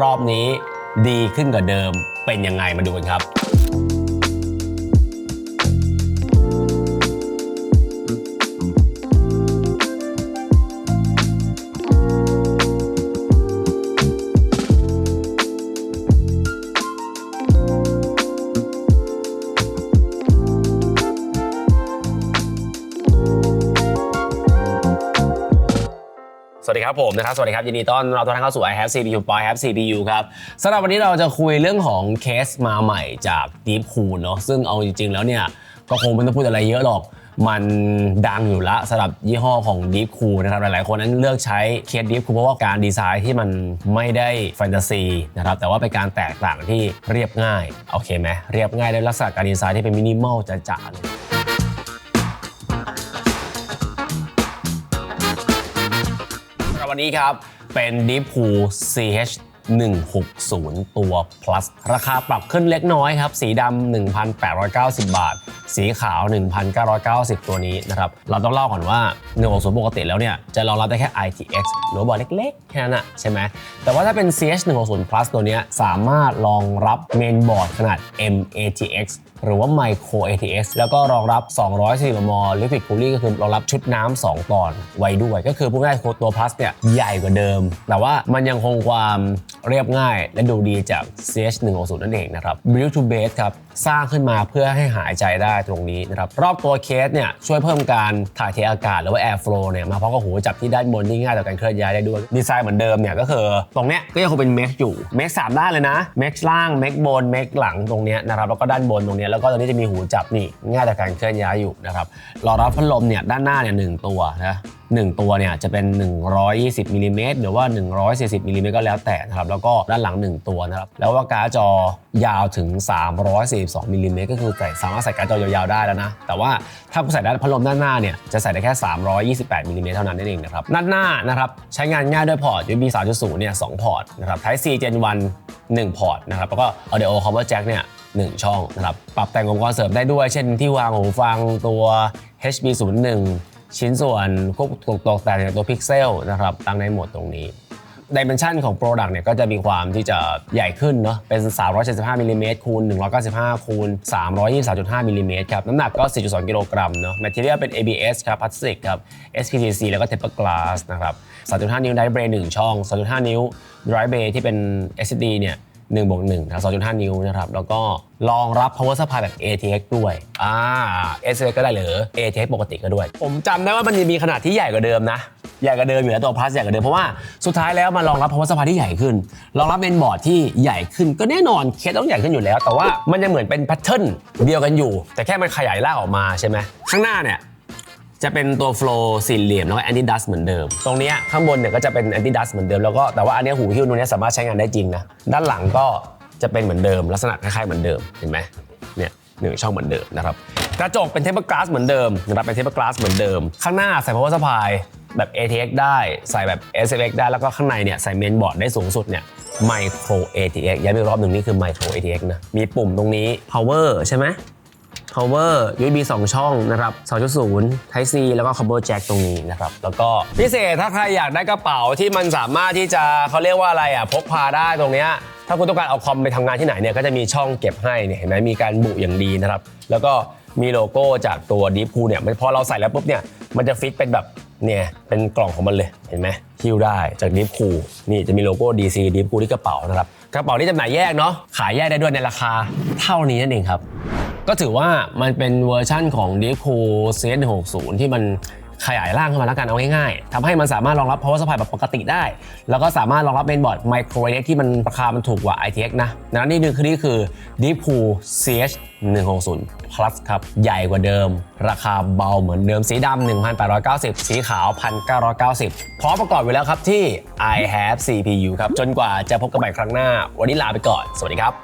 รอบนี้ดีขึ้นกว่าเดิมเป็นยังไงมาดูกันครับ สวัสดีครับผมนะครับสวัสดีครับยินดีต้อนรับทุกท่านเข้าสู่ i have CPU by have CPU ครับสำหรับวันนี้เราจะคุยเรื่องของเคสมาใหม่จาก Deep Cool เนาะซึ่งเอาจริง ๆ แล้วเนี่ย ก็คงไม่ต้องพูดอะไรเยอะหรอก มันดังอยู่ละสำหรับยี่ห้อของ Deep Cool นะครับ หลายๆ คนนั้นเลือกใช้เคส Deep Cool เพราะว่าการดีไซน์ที่มันไม่ได้แฟนตาซีนะครับแต่ว่าเป็นการแตกต่างที่เรียบง่ายโอเคไหมเรียบง่ายด้วยลักษณะการดีไซน์ที่เป็นมินิมอลจ๋าๆเลย วันนี้ครับ เป็น Deep Cool CH 160 ตัว plus ราคาปรับขึ้นเล็กน้อยครับ สีดำ 1,890 บาทสีขาว 1,990 ตัวนี้นะครับ เราต้องเล่าก่อนว่า 160 ปกติแล้วเนี่ย จะรองรับได้แค่ ITX หรือบอร์ดเล็กๆ แค่นั้นอะใช่ไหม แต่ว่าถ้าเป็น CH 160 plus ตัวนี้สามารถรองรับเมนบอร์ดขนาด MATX หรือว่า Micro ATX แล้วก็รองรับ 240มล Liquid Cooling ก็คือรองรับชุดน้ำ 2 ตอนไว้ด้วย ก็คือพูดง่ายๆตัว Plus เนี่ยใหญ่กว่าเดิม แต่ว่ามันยังคงความเรียบง่ายและดูดีจาก CH 160นั่นเองนะครับ Build to Base ครับ สร้างขึ้นมาเพื่อให้หายใจได้ตรงนี้นะครับรอบตัวเคสเนี่ยช่วยเพิ่มการถ่ายเทอากาศหรือว่าแอร์ฟลูเนี่ยมาเพราะก็หูจับที่ด้านบนที่ง่ายต่อการเคลื่อนย้ายได้ด้วยดีไซน์เหมือนเดิมเนี่ยก็คือ ตรงเนี้ยก็ยังคงเป็นเมชอยู่เมชสามด้านเลยนะเมชล่างเมชบนเมชหลังตรงเนี้ยนะครับแล้วก็ด้านบนตรงเนี้ยแล้วก็ตรงนี้จะมีหูจับนี่ง่ายต่อการเคลื่อนย้ายอยู่นะครับรอรับพัดลมเนี่ยด้านหน้าเนี่ยหนึ่งตัวนะหนึ่งตัวเนี่ยจะเป็น 120มิลลิเมตรหรือว่า 140มิลลิเมตรก็แล้วแต่นะครับแล้วก็ด้านหลัง 1 ตัวนะครับแล้วว่าการ์ดจอยาวถึง 342มิลลิเมตรก็คือใส่สามารถใส่การ์ดจอยาวๆได้แล้วนะแต่ว่าถ้าคุณใส่ด้านพัดลมด้านหน้าเนี่ยจะใส่ได้แค่ 328มิลลิเมตรเท่านั้นนั่นเองนะครับด้านหน้านะครับใช้งานง่ายด้วยพอร์ต USB 3.0เนี่ย2พอร์ตนะครับ Type C Gen 1 1พอร์ตนะครับแล้วก็ Audio Cover Jack เนี่ยหนึ่งช่องนะครับปรับแต่งอุปกรณ์เสริมได้ด้วย เช่นที่วางหูฟังตัว HB01 ชิ้นส่วนควบตกตกแต่งตัวพิกเซลนะครับตั้งได้หมดตรงนี้ดิเมนชันของ Product เนี่ยก็จะมีความที่จะใหญ่ขึ้นเนาะเป็น 375มิลลิเมตรคูณ195คูณ323.5มิลลิเมตรครับ น้ำหนักก็ 4.2 กิโลกรัมเนาะ Material เป็น ABS ครับพลาสติกครับ SPTC แล้วก็ Tempered Glass นะครับ 3.5 นิ้วไดเบร1ช่อง 2.5 นิ้ว Dry Bay ที่เป็น SSD เนี่ย 1บวก1ทั้ง2.5 นิ้วนะครับ แล้วก็รองรับ power supply แบบ ATX ด้วย อ่า SSD ก็ได้หรือ ATX ปกติก็ด้วย ผมจำได้ว่ามันมีขนาดที่ใหญ่กว่าเดิมนะ ใหญ่กว่าเดิมอยู่แล้วตัว plus ใหญ่กว่าเดิม เพราะว่าสุดท้ายแล้วมันรองรับ power supply ที่ใหญ่ขึ้น รองรับเมนบอร์ดที่ใหญ่ขึ้น ก็แน่นอนเคสต้องใหญ่ขึ้นอยู่แล้ว แต่ว่ามันยังเหมือนเป็นแพทเทิร์นเดียวกันอยู่ แต่แค่มันขยายล่างออกมาใช่ไหมข้างหน้าเนี่ย จะเป็นตัวโฟล์สี่เหลี่ยมแล้วก็แอนตี้ดัสเหมือนเดิม ตรงเนี้ยข้างบนเนี่ยก็จะเป็นแอนตี้ดัสเหมือนเดิมแล้วก็แต่ว่าอันเนี้ยหูหิ้วตรงเนี้ยสามารถใช้งานได้จริงนะด้านหลังก็จะเป็นเหมือนเดิม ลักษณะคล้ายๆเหมือนเดิมเห็นไหมเนี่ยหนึ่งช่องเหมือนเดิมนะครับกระจกเป็นเทปเปอร์กลาสเหมือนเดิมนะครับเป็นเทปเปอร์กลาสเหมือนเดิม ข้างหน้าใส่ power supply แบบ ATX ได้ใส่แบบ SFX ได้แล้วก็ข้างในเนี่ยใส่เมนบอร์ดได้สูงสุดเนี่ย micro ATX ย้ำอีกรอบหนึ่งนี่คือ micro ATX นะมีปุ่มตรงนี้ power ใช่ไหม power USB 2 ช่องนะครับ 2.0 Type C แล้วก็ Cover Jack ตรงนี้นะครับ แล้วก็พิเศษถ้าใครอยากได้กระเป๋าที่มันสามารถที่จะเขาเรียกว่าอะไรอะพกพาได้ตรงเนี้ยถ้าคุณต้องการเอาคอมไปทำงานที่ไหนเนี่ยก็จะมีช่องเก็บให้เนี่ยเห็นไหมมีการบุอย่างดีนะครับ แล้วก็มีโลโก้จากตัว Deep Cool เนี่ยพอเราใส่แล้วปุ๊บเนี่ยมันจะฟิตเป็นแบบเนี่ยเป็นกล่องของมันเลยเห็นไหมฮิ้วได้จาก Deep Cool นี่จะมีโลโก้ DC Deep Cool ที่กระเป๋านะครับ กระเป๋าที่จำหน่ายแยกเนาะขายแยกได้ด้วยในราคาเท่านี้นั่นเองครับ ก็ถือว่ามันเป็นเวอร์ชั่นของ d e c o CS 160 ที่มันขยายร่างขึ้นมาแล้วกันเอาง่ายๆทำให้มันสามารถรองรับ power supply แบบปกติได้ แล้วก็สามารถรองรับเมนบอร์ด micro ATX ที่มันราคามันถูกกว่า ITX นะนั้นนี่นึงคือนี่คือ Deep Cool CH 160 Plus ครับ ใหญ่กว่าเดิม ราคาเบาเหมือนเดิมสีดำ1,890 สีขาว 1,990 พร้อมประกอบอยู่แล้วครับที่ I have CPU ครับ จนกว่าจะพบกันใหม่ครั้งหน้า วันนี้ลาไปก่อน สวัสดีครับ